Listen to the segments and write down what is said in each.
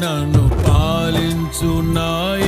నన్ను పాలించు నాయ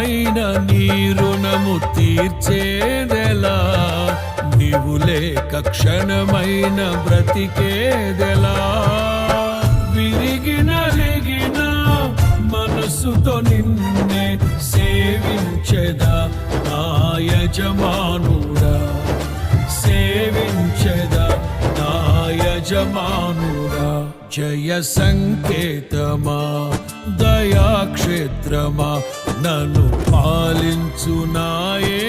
అయిన నీ రుణము తీర్చేదెలా? నీవు లేక క్షణమైన బ్రతికేదెలా? విరిగిన రిగిన మనసుతో నిన్నే సేవించెదా? నా యజమానుడా సేవించెదా? నా యజమానుడా జయ సంకేతమా? దయాక్షేత్రమా నన్ను పాలించు నాయే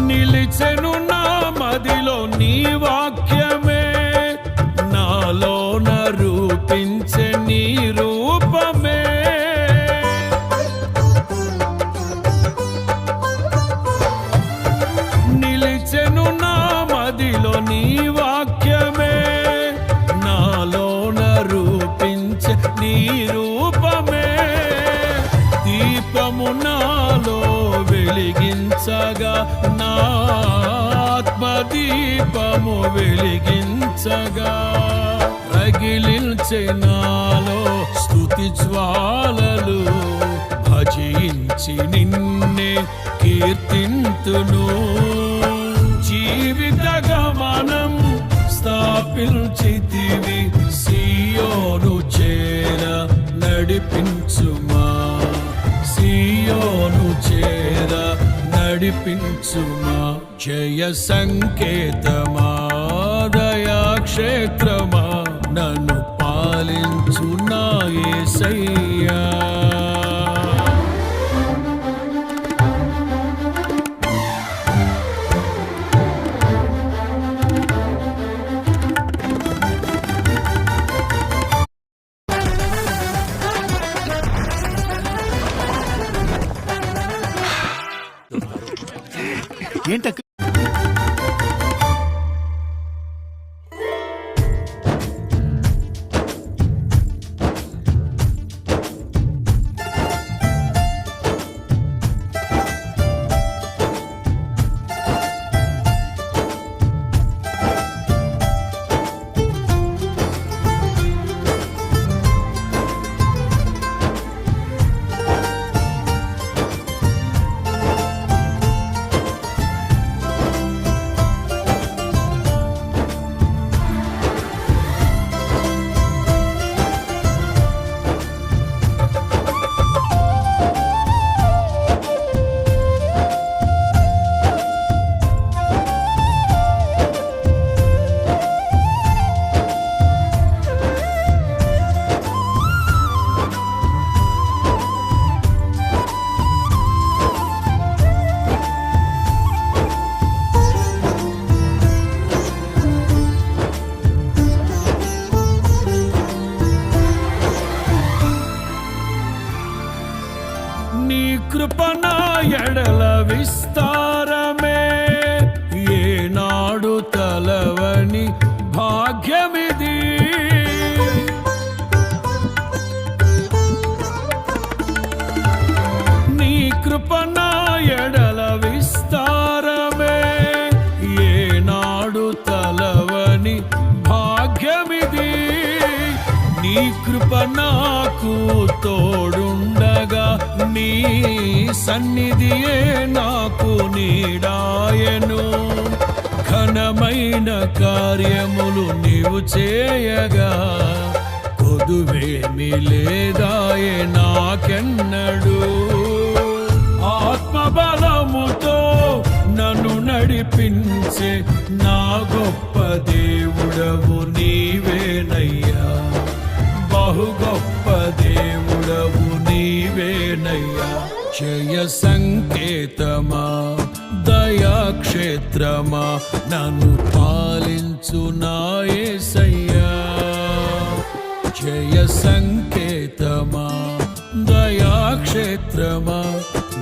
నిలిచెను నా మదిలో నీ వాక్యమే. నాలోన రూపించే నీరు వెలిగించగా నా ఆత్మదీపము వెలిగించగా రగిలించినాలో స్థుతి జ్వాలలు భజించి నిన్నే కీర్తింతును. జీవిత గమనం స్థాపించితివి సియోను చేర నడిపించుమా. సియోను నడిపించుమా జయ సంకేతమా దయా క్షేత్రమా నన్ను పాలించు నా యేసయ్యా నీ కృపణ ఎడల విస్తారమే. ఏనాడు తలవని భాగ్యమిది. నీ కృపణ ఎడల విస్తారమే. ఏనాడు తలవని భాగ్యమిది. నీ కృప నాకు నీ సన్నిధియే నాకు నీడాయను. ఘనమైన కార్యములు నీవు చేయగా పొదువేమి లేదాయే నాకెన్నడు. ఆత్మబలముతో నన్ను నడిపించే నా గొప్ప దేవుడవు నీవేనయ్యా. బహు గొప్ప దేవుడవు నీవేనయ్యా. జయ సంకేతమా దయాక్షేత్రమా నన్ను పాలించు నాయసయ్యా జయ సంకేతమా దయాక్షేత్రమా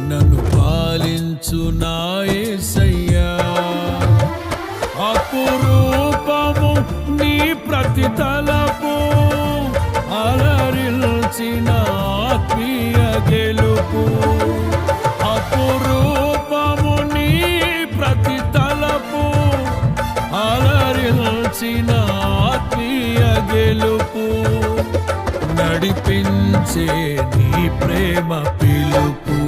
నన్ను పాలించు నాయసయ్యా అలరిల్చిన ఆత్మీయ గెలుపు. అపురూపము ప్రతి తలపు. అలరిల్చిన ఆత్మీయ గెలుపు. నడిపించే నీ ప్రేమ పిలుపు.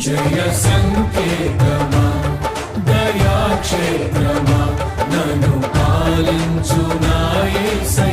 జయ సంకేతమా దయాక్షేత్రమా నన్ను పాలించు నాయసయ్యా